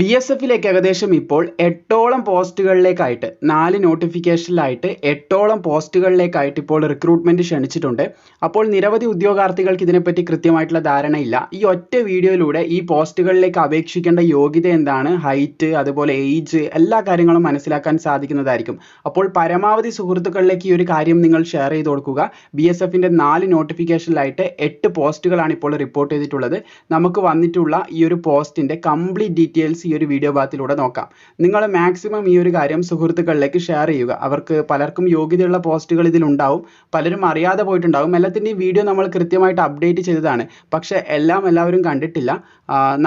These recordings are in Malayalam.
ബി എസ് എഫിലേക്ക് ഏകദേശം ഇപ്പോൾ എട്ടോളം പോസ്റ്റുകളിലേക്കായിട്ട് നാല് നോട്ടിഫിക്കേഷനിലായിട്ട് എട്ടോളം പോസ്റ്റുകളിലേക്കായിട്ട് ഇപ്പോൾ റിക്രൂട്ട്മെന്റ് ക്ഷണിച്ചിട്ടുണ്ട്. അപ്പോൾ നിരവധി ഉദ്യോഗാർത്ഥികൾക്ക് ഇതിനെപ്പറ്റി കൃത്യമായിട്ടുള്ള ധാരണയില്ല. ഈ ഒറ്റ വീഡിയോയിലൂടെ ഈ പോസ്റ്റുകളിലേക്ക് അപേക്ഷിക്കേണ്ട യോഗ്യത എന്താണ്? ഹൈറ്റ് അതുപോലെ ഏജ് എല്ലാ കാര്യങ്ങളും മനസ്സിലാക്കാൻ സാധിക്കുന്നതായിരിക്കും. അപ്പോൾ പരമാവധി സുഹൃത്തുക്കളിലേക്ക് ഈ ഒരു കാര്യം നിങ്ങൾ ഷെയർ ചെയ്ത് കൊടുക്കുക. ബി എസ് എഫിന്റെ നാല് നോട്ടിഫിക്കേഷനിലായിട്ട് എട്ട് പോസ്റ്റുകളാണ് ഇപ്പോൾ റിപ്പോർട്ട് ചെയ്തിട്ടുള്ളത്. നമുക്ക് വന്നിട്ടുള്ള ഈ ഒരു പോസ്റ്റിന്റെ കംപ്ലീറ്റ് ഡീറ്റെയിൽസ് ഈ ഒരു വീഡിയോ ഭാഗത്തിലൂടെ നോക്കാം. നിങ്ങൾ മാക്സിമം ഈ ഒരു കാര്യം സുഹൃത്തുക്കളിലേക്ക് ഷെയർ ചെയ്യുക. അവർക്ക് പലർക്കും യോഗ്യതയുള്ള പോസ്റ്റുകൾ ഇതിലുണ്ടാവും പലരും അറിയാതെ പോയിട്ടുണ്ടാവും. എല്ലാത്തിന്റെയും വീഡിയോ നമ്മൾ കൃത്യമായിട്ട് അപ്ഡേറ്റ് ചെയ്തതാണ്. പക്ഷേ എല്ലാം എല്ലാവരും കണ്ടിട്ടില്ല.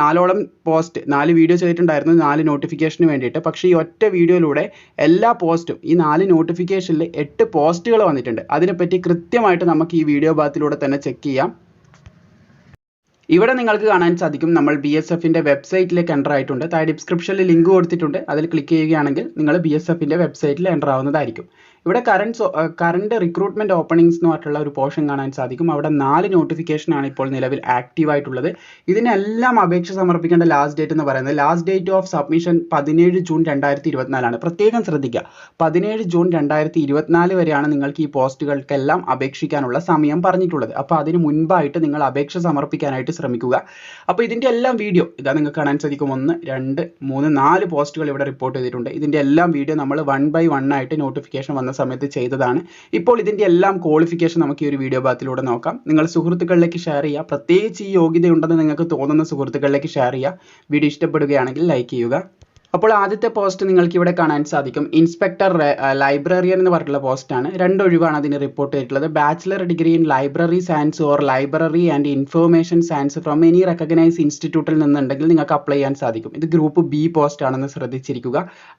നാലോളം പോസ്റ്റ് നാല് വീഡിയോ ചെയ്തിട്ടുണ്ടായിരുന്നു. നാല് നോട്ടിഫിക്കേഷന് വേണ്ടിയിട്ട്. പക്ഷേ ഈ ഒറ്റ വീഡിയോയിലൂടെ എല്ലാ പോസ്റ്റും ഈ നാല് നോട്ടിഫിക്കേഷനിൽ എട്ട് പോസ്റ്റുകൾ വന്നിട്ടുണ്ട്. അതിനെപ്പറ്റി കൃത്യമായിട്ട് നമുക്ക് ഈ വീഡിയോ ഭാഗത്തിലൂടെ തന്നെ ചെക്ക് ചെയ്യാം. ഇവിടെ നിങ്ങൾക്ക് കാണാൻ സാധിക്കും നമ്മൾ ബി എസ് എഫിന്റെ വെബ്സൈറ്റിലേക്ക് എന്റർ ആയിട്ടുണ്ട്. താഴെ ഡിസ്ക്രിപ്ഷനിൽ ലിങ്ക് കൊടുത്തിട്ടുണ്ട്. അതിൽ ക്ലിക്ക് ചെയ്യുകയാണെങ്കിൽ നിങ്ങൾ ബി എസ് എഫിന്റെ വെബ്സൈറ്റിൽ എന്റർ ആവുന്നതായിരിക്കും. ഇവിടെ കറണ്ട് കറണ്ട് റിക്രൂട്ട്മെന്റ് ഓപ്പണിങ്സ് എന്ന് പറഞ്ഞിട്ടുള്ള ഒരു പോർഷൻ കാണാൻ സാധിക്കും. അവിടെ നാല് നോട്ടിഫിക്കേഷൻ ആണ് ഇപ്പോൾ നിലവിൽ ആക്റ്റീവ് ആയിട്ടുള്ളത്. ഇതിനെല്ലാം അപേക്ഷ സമർപ്പിക്കേണ്ട ലാസ്റ്റ് ഡേറ്റ് എന്ന് പറയുന്നത് ലാസ്റ്റ് ഡേറ്റ് ഓഫ് സബ്മിഷൻ പതിനേഴ് ജൂൺ രണ്ടായിരത്തി ഇരുപത്തിനാലാണ് പ്രത്യേകം ശ്രദ്ധിക്കുക. പതിനേഴ് ജൂൺ രണ്ടായിരത്തി ഇരുപത്തിനാല് വരെയാണ് നിങ്ങൾക്ക് ഈ പോസ്റ്റുകൾക്കെല്ലാം അപേക്ഷിക്കാനുള്ള സമയം പറഞ്ഞിട്ടുള്ളത്. അപ്പോൾ അതിന് മുൻപായിട്ട് നിങ്ങൾ അപേക്ഷ സമർപ്പിക്കാനായിട്ട് ശ്രമിക്കുക. അപ്പോൾ ഇതിന്റെ എല്ലാം വീഡിയോ ഇതാ നിങ്ങൾക്ക് കാണാൻ സാധിക്കും. ഒന്ന് രണ്ട് മൂന്ന് നാല് പോസ്റ്റുകൾ ഇവിടെ റിപ്പോർട്ട് ചെയ്തിട്ടുണ്ട്. ഇതിന്റെ എല്ലാം വീഡിയോ നമ്മൾ വൺ ബൈ വൺ ആയിട്ട് നോട്ടിഫിക്കേഷൻ വന്ന സമയത്ത് ചെയ്തതാണ്. ഇപ്പോൾ ഇതിന്റെ എല്ലാം ക്വാളിഫിക്കേഷൻ നമുക്ക് ഈ ഒരു വീഡിയോ ഭാഗത്തിലൂടെ നോക്കാം. നിങ്ങൾ സുഹൃത്തുക്കളിലേക്ക് ഷെയർ ചെയ്യുക. പ്രത്യേകിച്ച് ഈ യോഗ്യതയുണ്ടെന്ന് നിങ്ങൾക്ക് തോന്നുന്ന സുഹൃത്തുക്കളിലേക്ക് ഷെയർ ചെയ്യുക. വീഡിയോ ഇഷ്ടപ്പെടുകയാണെങ്കിൽ ലൈക്ക് ചെയ്യുക. അപ്പോൾ ആദ്യത്തെ പോസ്റ്റ് നിങ്ങൾക്ക് ഇവിടെ കാണാൻ സാധിക്കും. ഇൻസ്പെക്ടർ ലൈബ്രറിയൻ എന്ന് പറഞ്ഞിട്ടുള്ള പോസ്റ്റാണ് രണ്ട് ഒഴിവാണ് അതിന് റിപ്പോർട്ട് ചെയ്തിട്ടുള്ളത്. Bachelor degree in library science or library and information science from any recognise ഇൻസ്റ്റിറ്റ്യൂട്ടിൽ നിന്നുണ്ടെങ്കിൽ നിങ്ങൾക്ക് അപ്ലൈ ചെയ്യാൻ സാധിക്കും. ഇത് ഗ്രൂപ്പ് ബി പോസ്റ്റ് ആണെന്ന് ശ്രദ്ധിച്ചിരിക്കുക.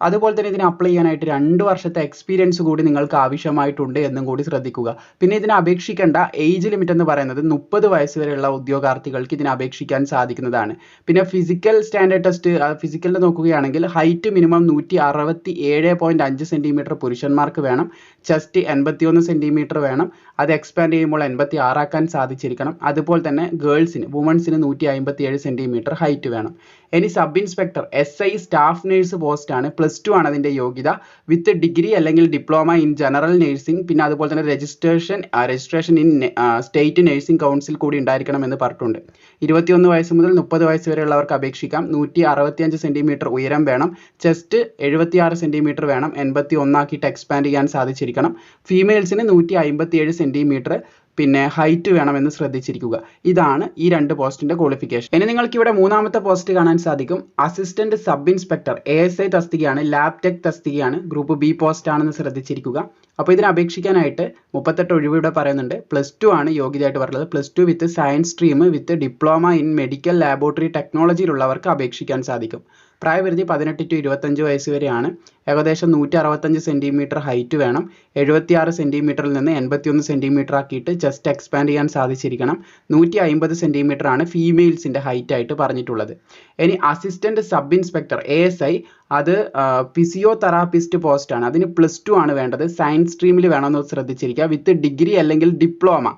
അതുപോലെ തന്നെ ഇതിന് അപ്ലൈ ചെയ്യാനായിട്ട് രണ്ട് വർഷത്തെ എക്സ്പീരിയൻസ് കൂടി നിങ്ങൾക്ക് ആവശ്യമായിട്ടുണ്ട് എന്നും കൂടി ശ്രദ്ധിക്കുക. പിന്നെ ഇതിന് അപേക്ഷിക്കേണ്ട ഏജ് ലിമിറ്റ് എന്ന് പറയുന്നത് മുപ്പത് വയസ്സ് വരെയുള്ള ഉദ്യോഗാർത്ഥികൾക്ക് ഇതിന് അപേക്ഷിക്കാൻ സാധിക്കുന്നതാണ്. പിന്നെ ഫിസിക്കൽ സ്റ്റാൻഡേർഡ് ടെസ്റ്റ് ഫിസിക്കലിൽ നോക്കുകയാണെങ്കിൽ ഹൈറ്റ് മിനിമം നൂറ്റി അറുപത്തി ഏഴ് പോയിന്റ് അഞ്ച് സെന്റിമീറ്റർ പുരുഷന്മാർക്ക് വേണം. ചെസ്റ്റ് എൺപത്തിയൊന്ന് സെന്റിമീറ്റർ വേണം. അത് എക്സ്പാൻഡ് ചെയ്യുമ്പോൾ എൺപത്തി ആറാക്കാൻ സാധിച്ചിരിക്കണം. അതുപോലെ തന്നെ ഗേൾസിന് വുമൺസിന് നൂറ്റി അമ്പത്തി ഏഴ് സെന്റിമീറ്റർ ഹൈറ്റ് വേണം. ഇനി sub inspector S I staff nurse post ആണ്. പ്ലസ് ടു ആണ് അതിന്റെ യോഗ്യത. വിത്ത് ഡിഗ്രി അല്ലെങ്കിൽ ഡിപ്ലോമ ഇൻ ജനറൽ നഴ്സിംഗ് പിന്നെ അതുപോലെ തന്നെ registration registration in state nursing council കൂടി ഉണ്ടായിരിക്കണം എന്ന് പറഞ്ഞിട്ടുണ്ട്. ഇരുപത്തിയൊന്ന് വയസ്സ് മുതൽ മുപ്പത് വയസ്സ് വരെയുള്ളവർക്ക് അപേക്ഷിക്കാം. നൂറ്റി അറുപത്തിയഞ്ച് സെന്റിമീറ്റർ ഉയരം വേണം. ചെസ്റ്റ് എഴുപത്തിയാറ് സെന്റിമീറ്റർ വേണം. എൺപത്തി ഒന്നാക്കിയിട്ട് എക്സ്പാൻഡ് ചെയ്യാൻ സാധിച്ചിരിക്കണം. ഫീമെയിൽസിന് നൂറ്റി അമ്പത്തി ഏഴ് സെന്റിമീറ്റർ പിന്നെ ഹൈറ്റ് വേണമെന്ന് ശ്രദ്ധിച്ചിരിക്കുക. ഇതാണ് ഈ രണ്ട് പോസ്റ്റിന്റെ ക്വാളിഫിക്കേഷൻ ഇനി നിങ്ങൾക്ക് ഇവിടെ മൂന്നാമത്തെ പോസ്റ്റ് കാണാൻ സാധിക്കും. Assistant sub inspector A S I തസ്തികയാണ് lab tech തസ്തികയാണ് ഗ്രൂപ്പ് ബി പോസ്റ്റ് ആണെന്ന് ശ്രദ്ധിച്ചിരിക്കുക. അപ്പോൾ ഇതിന് അപേക്ഷിക്കാനായിട്ട് മുപ്പത്തെട്ട് ഒഴിവ് ഇവിടെ പറയുന്നുണ്ട്. പ്ലസ് ടു ആണ് യോഗ്യതയായിട്ട് പറയുന്നത് plus two with science stream with diploma in medical laboratory ടെക്നോളജിയിലുള്ളവർക്ക് അപേക്ഷിക്കാൻ സാധിക്കും. പ്രായപരിധി പതിനെട്ട് ടു ഇരുപത്തഞ്ച് വയസ്സ് വരെയാണ്. ഏകദേശം നൂറ്റി അറുപത്തഞ്ച് സെന്റിമീറ്റർ ഹൈറ്റ് വേണം. എഴുപത്തിയാറ് സെന്റിമീറ്ററിൽ നിന്ന് എൺപത്തിയൊന്ന് സെന്റിമീറ്റർ ആക്കിയിട്ട് ചെസ്റ്റ് എക്സ്പാൻഡ് ചെയ്യാൻ സാധിച്ചിരിക്കണം. നൂറ്റി അമ്പത് സെന്റിമീറ്റർ ആണ് ഫീമെയിൽസിന്റെ ഹൈറ്റ് ആയിട്ട് പറഞ്ഞിട്ടുള്ളത്. ഇനി assistant sub inspector A S I അത് ഫിസിയോതെറാപ്പിസ്റ്റ് പോസ്റ്റ് ആണ്. അതിന് പ്ലസ് ടു ആണ് വേണ്ടത്. സയൻസ് സ്ട്രീമിൽ വേണമെന്ന് ശ്രദ്ധിച്ചിരിക്കുക. വിത്ത് ഡിഗ്രി അല്ലെങ്കിൽ ഡിപ്ലോമ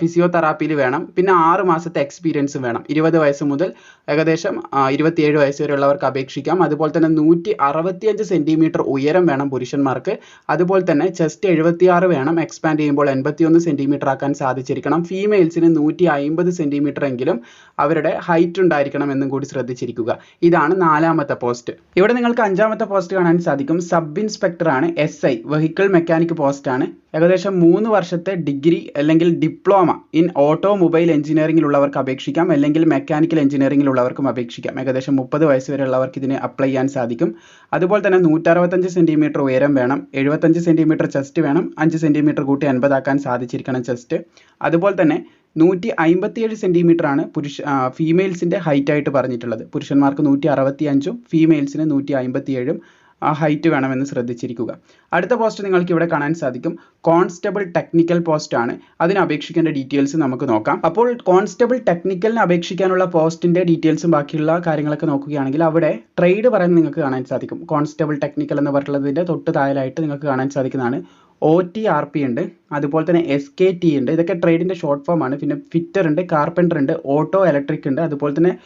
ഫിസിയോതെറാപ്പിയിൽ വേണം. പിന്നെ ആറ് മാസത്തെ എക്സ്പീരിയൻസ് വേണം. ഇരുപത് വയസ്സ് മുതൽ ഏകദേശം ഇരുപത്തിയേഴ് വയസ്സ് വരെയുള്ളവർക്ക് അപേക്ഷിക്കാം. അതുപോലെ തന്നെ നൂറ്റി അറുപത്തിയഞ്ച് സെന്റിമീറ്റർ ഉയരം വേണം പുരുഷന്മാർക്ക്. അതുപോലെ തന്നെ ചെസ്റ്റ് എഴുപത്തിയാറ് വേണം എക്സ്പാൻഡ് ചെയ്യുമ്പോൾ എൺപത്തിയൊന്ന് സെന്റിമീറ്റർ ആക്കാൻ സാധിച്ചിരിക്കണം. ഫീമെയിൽസിന് നൂറ്റി അമ്പത് സെന്റിമീറ്റർ എങ്കിലും അവരുടെ ഹൈറ്റ് ഉണ്ടായിരിക്കണം എന്നും കൂടി ശ്രദ്ധിച്ചിരിക്കുക. ഇതാണ് നാലാമത്തെ പോസ്റ്റ് ഇവിടെ നിങ്ങൾക്ക് അഞ്ചാമത്തെ പോസ്റ്റ് കാണാൻ സാധിക്കും. സബ് ഇൻസ്പെക്ടർ ആണ് S I vehicle mechanic post ആണ്. ഏകദേശം മൂന്ന് വർഷത്തെ ഡിഗ്രി അല്ലെങ്കിൽ ഡിപ്ലോമ ഇൻ ഓട്ടോമൊബൈൽ എഞ്ചിനീയറിംഗിലുള്ളവർക്ക് അപേക്ഷിക്കാം. അല്ലെങ്കിൽ മെക്കാനിക്കൽ എഞ്ചിനീയറിംഗിലുള്ളവർക്കും അപേക്ഷിക്കാം. ഏകദേശം മുപ്പത് വയസ്സ് വരെയുള്ളവർക്ക് ഇതിന് അപ്ലൈ ചെയ്യാൻ സാധിക്കും. അതുപോലെ തന്നെ നൂറ്ററുപത്തഞ്ച് സെന്റിമീറ്റർ ഉയരം വേണം എഴുപത്തഞ്ച് സെന്റിമീറ്റർ ചെസ്റ്റ് വേണം അഞ്ച് സെന്റിമീറ്റർ കൂട്ടി അൻപതാക്കാൻ സാധിച്ചിരിക്കണം ചെസ്റ്റ്. അതുപോലെ തന്നെ നൂറ്റി അമ്പത്തിയേഴ് സെന്റിമീറ്റർ ആണ് പുരുഷ ഫീമെയിൽസിന്റെ ഹൈറ്റ് ആയിട്ട് പറഞ്ഞിട്ടുള്ളത്. പുരുഷന്മാർക്ക് നൂറ്റി അറുപത്തി അഞ്ചും ഫീമെയിൽസിന് നൂറ്റി അമ്പത്തിയേഴും ആ ഹൈറ്റ് വേണമെന്ന് ശ്രദ്ധിച്ചിരിക്കുക. അടുത്ത പോസ്റ്റ് നിങ്ങൾക്ക് ഇവിടെ കാണാൻ സാധിക്കും. കോൺസ്റ്റബിൾ ടെക്നിക്കൽ പോസ്റ്റ് ആണ്. അതിന് അപേക്ഷിക്കേണ്ട ഡീറ്റെയിൽസ് നമുക്ക് നോക്കാം. അപ്പോൾ കോൺസ്റ്റബിൾ ടെക്നിക്കലിന് അപേക്ഷിക്കാനുള്ള പോസ്റ്റിന്റെ ഡീറ്റെയിൽസും ബാക്കിയുള്ള കാര്യങ്ങളൊക്കെ നോക്കുകയാണെങ്കിൽ അവിടെ ട്രേഡ് പറയുന്നത് നിങ്ങൾക്ക് കാണാൻ സാധിക്കും. കോൺസ്റ്റബിൾ ടെക്നിക്കൽ എന്ന് പറഞ്ഞിട്ടുള്ളതിന്റെ തൊട്ട് താഴെയായിട്ട് നിങ്ങൾക്ക് കാണാൻ സാധിക്കുന്നതാണ്. ഒ ടി ആർ പി ഉണ്ട്. അതുപോലെ തന്നെ എസ് കെ ടി ഉണ്ട്. ഇതൊക്കെ ട്രേഡിന്റെ ഷോർട്ട് ഫോം ആണ്. പിന്നെ ഫിറ്റർ ഉണ്ട് കാർപ്പന്റർ ഉണ്ട് ഓട്ടോ ഇലക്ട്രിക് ഉണ്ട്. അതുപോലെ തന്നെ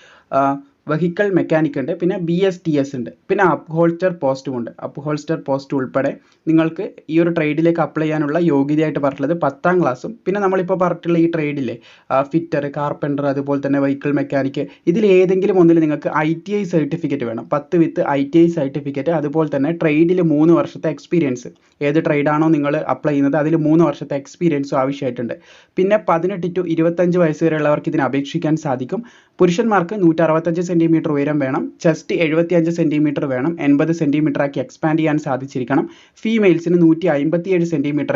വെഹിക്കിൾ മെക്കാനിക് ഉണ്ട് പിന്നെ ബി എസ് ടി എസ് ഉണ്ട് പിന്നെ അപ്ഹോൾസ്റ്റർ പോസ്റ്റും ഉണ്ട്. അപ്ഹോൾസ്റ്റർ പോസ്റ്റ് ഉൾപ്പെടെ നിങ്ങൾക്ക് ഈ ഒരു ട്രേഡിലേക്ക് അപ്ലൈ ചെയ്യാനുള്ള യോഗ്യതയായിട്ട് പറഞ്ഞിട്ടുള്ളത് പത്താം ക്ലാസ്സും പിന്നെ നമ്മളിപ്പോൾ പറഞ്ഞിട്ടുള്ള ഈ ട്രേഡിലെ ഫിറ്റർ കാർപ്പന്റർ അതുപോലെ തന്നെ വെഹിക്കിൾ മെക്കാനിക് ഇതിൽ ഏതെങ്കിലും ഒന്നിൽ നിങ്ങൾക്ക് ഐ ടി ഐ സർട്ടിഫിക്കറ്റ് വേണം. പത്ത് with I T I certificate അതുപോലെ തന്നെ ട്രേഡിൽ മൂന്ന് വർഷത്തെ എക്സ്പീരിയൻസ് ഏത് ട്രേഡാണോ നിങ്ങൾ അപ്ലൈ ചെയ്യുന്നത് അതിൽ മൂന്ന് വർഷത്തെ എക്സ്പീരിയൻസും ആവശ്യമായിട്ടുണ്ട്. പിന്നെ പതിനെട്ട് ടു ഇരുപത്തഞ്ച് വയസ്സ് വരെയുള്ളവർക്ക് ഇതിന് അപേക്ഷിക്കാൻ സാധിക്കും. പുരുഷന്മാർക്ക് നൂറ്റി അറുപത്തഞ്ച് സെന്റിമീറ്റർ ഉയരം വേണം. ചെസ്റ്റ് എഴുപത്തിയഞ്ച് സെന്റിമീറ്റർ വേണം. എൺപത് ആക്കി എക്സ്പാൻഡ് ചെയ്യാൻ സാധിച്ചിരിക്കണം. ഫീമെയിൽസിന് നൂറ്റി അമ്പത്തിയേഴ്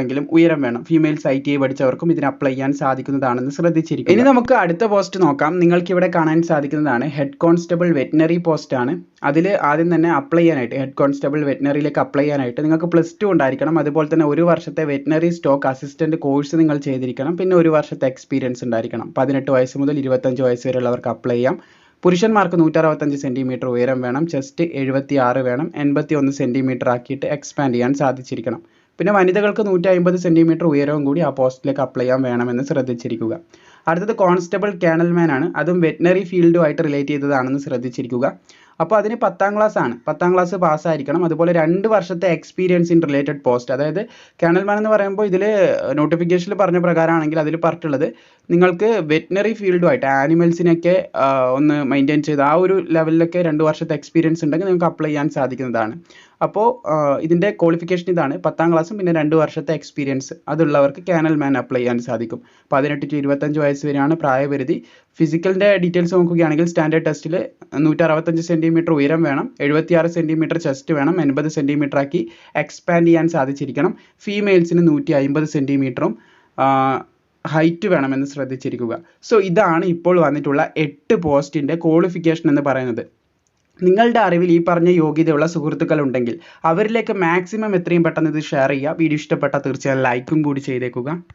എങ്കിലും ഉയരം വേണം. ഫീമെയിൽസ് ഐ ടി ഐ പഠിച്ചവർക്കും ഇതിന് അപ്ലൈ ചെയ്യാൻ സാധിക്കുന്നതാണെന്ന് ശ്രദ്ധിച്ചിരിക്കും ഇനി നമുക്ക് അടുത്ത പോസ്റ്റ് നോക്കാം. നിങ്ങൾക്ക് ഇവിടെ കാണാൻ സാധിക്കുന്നതാണ് ഹെഡ് കോൺസ്റ്റബിൾ വെറ്റിനറി പോസ്റ്റ് ആണ്. അതിൽ ആദ്യം തന്നെ അപ്ലൈ ചെയ്യാനായിട്ട് ഹെഡ് കോൺസ്റ്റബിൾ വെറ്റിനറിയിലേക്ക് അപ്ലൈ ചെയ്യാനായിട്ട് നിങ്ങൾക്ക് പ്ലസ് ടു ഉണ്ടായിരിക്കണം. അതുപോലെ തന്നെ ഒരു വർഷത്തെ വെറ്റിനറി സ്റ്റോക്ക് അസിസ്റ്റന്റ് കോഴ്സ് നിങ്ങൾ ചെയ്തിരിക്കണം. പിന്നെ ഒരു വർഷത്തെ എക്സ്പീരിയൻസ് ഉണ്ടായിരിക്കണം. പതിനെട്ട് വയസ്സ് മുതൽ ഇരുപത്തഞ്ച് വയസ്സ് വരെയുള്ളവർക്ക് അപ്ലൈ ചെയ്യാം. പുരുഷന്മാർക്ക് നൂറ്ററുപത്തഞ്ച് സെന്റിമീറ്റർ ഉയരം വേണം. ചെസ്റ്റ് എഴുപത്തി ആറ് വേണം. എൺപത്തി ഒന്ന് സെന്റിമീറ്റർ ആക്കിയിട്ട് എക്സ്പാൻഡ് ചെയ്യാൻ സാധിച്ചിരിക്കണം. പിന്നെ വനിതകൾക്ക് നൂറ്റി അമ്പത് സെന്റിമീറ്റർ ഉയരവും കൂടി ആ പോസ്റ്റിലേക്ക് അപ്ലൈ ചെയ്യാൻ വേണമെന്ന് ശ്രദ്ധിച്ചിരിക്കുക. അടുത്തത് കോൺസ്റ്റബിൾ കേണൽമാൻ ആണ്. അതും വെറ്റിനറി ഫീൽഡുമായിട്ട് റിലേറ്റ് ചെയ്തതാണെന്ന് ശ്രദ്ധിച്ചിരിക്കുക. അപ്പോൾ അതിന് പത്താം ക്ലാസ് ആണ്. പത്താം ക്ലാസ് പാസ്സായിരിക്കണം അതുപോലെ രണ്ട് വർഷത്തെ എക്സ്പീരിയൻസ് ഇൻ റിലേറ്റഡ് പോസ്റ്റ് അതായത് കേണൽമാൻ എന്ന് പറയുമ്പോൾ ഇതിൽ നോട്ടിഫിക്കേഷനിൽ പറഞ്ഞ പ്രകാരമാണെങ്കിൽ അതിൽ പറഞ്ഞിട്ടുള്ളത് നിങ്ങൾക്ക് വെറ്റിനറി ഫീൽഡുമായിട്ട് ആനിമൽസിനൊക്കെ ഒന്ന് മെയിന്റെയിൻ ചെയ്ത് ആ ഒരു ലെവലിലൊക്കെ രണ്ട് വർഷത്തെ എക്സ്പീരിയൻസ് ഉണ്ടെങ്കിൽ നിങ്ങൾക്ക് അപ്ലൈ ചെയ്യാൻ സാധിക്കുന്നതാണ്. അപ്പോൾ ഇതിന്റെ ക്വാളിഫിക്കേഷൻ ഇതാണ്. പത്താം ക്ലാസ്സും പിന്നെ രണ്ട് വർഷത്തെ എക്സ്പീരിയൻസ് അതുള്ളവർക്ക് കാനൽ മാൻ അപ്ലൈ ചെയ്യാൻ സാധിക്കും. പതിനെട്ട് ടു ഇരുപത്തഞ്ച് വയസ്സ് വരെയാണ് പ്രായപരിധി. ഫിസിക്കലിന്റെ ഡീറ്റെയിൽസ് നോക്കുകയാണെങ്കിൽ സ്റ്റാൻഡേർഡ് ടെസ്റ്റിൽ നൂറ്റി അറുപത്തഞ്ച് സെന്റിമീറ്റർ ഉയരം വേണം. എഴുപത്തിയാറ് സെന്റിമീറ്റർ ചെസ്റ്റ് വേണം. എൺപത് സെന്റിമീറ്റർ ആക്കി എക്സ്പാൻഡ് ചെയ്യാൻ സാധിച്ചിരിക്കണം. ഫീമെയിൽസിന് നൂറ്റി അമ്പത് സെന്റിമീറ്ററും ഹൈറ്റ് വേണമെന്ന് ശ്രദ്ധിച്ചിരിക്കുക. സോ ഇതാണ് ഇപ്പോൾ വന്നിട്ടുള്ള എട്ട് പോസ്റ്റിന്റെ ക്വാളിഫിക്കേഷൻ എന്ന് പറയുന്നത്. നിങ്ങളുടെ അറിവിൽ ഈ പറഞ്ഞ യോഗ്യതയുള്ള സുഹൃത്തുക്കൾ ഉണ്ടെങ്കിൽ അവരിലേക്ക് മാക്സിമം എത്രയും പെട്ടെന്ന് ഇത് ഷെയർ ചെയ്യുക. വീഡിയോ ഇഷ്ടപ്പെട്ടാൽ തീർച്ചയായും ലൈക്കും കൂടി ചെയ്തേക്കുക.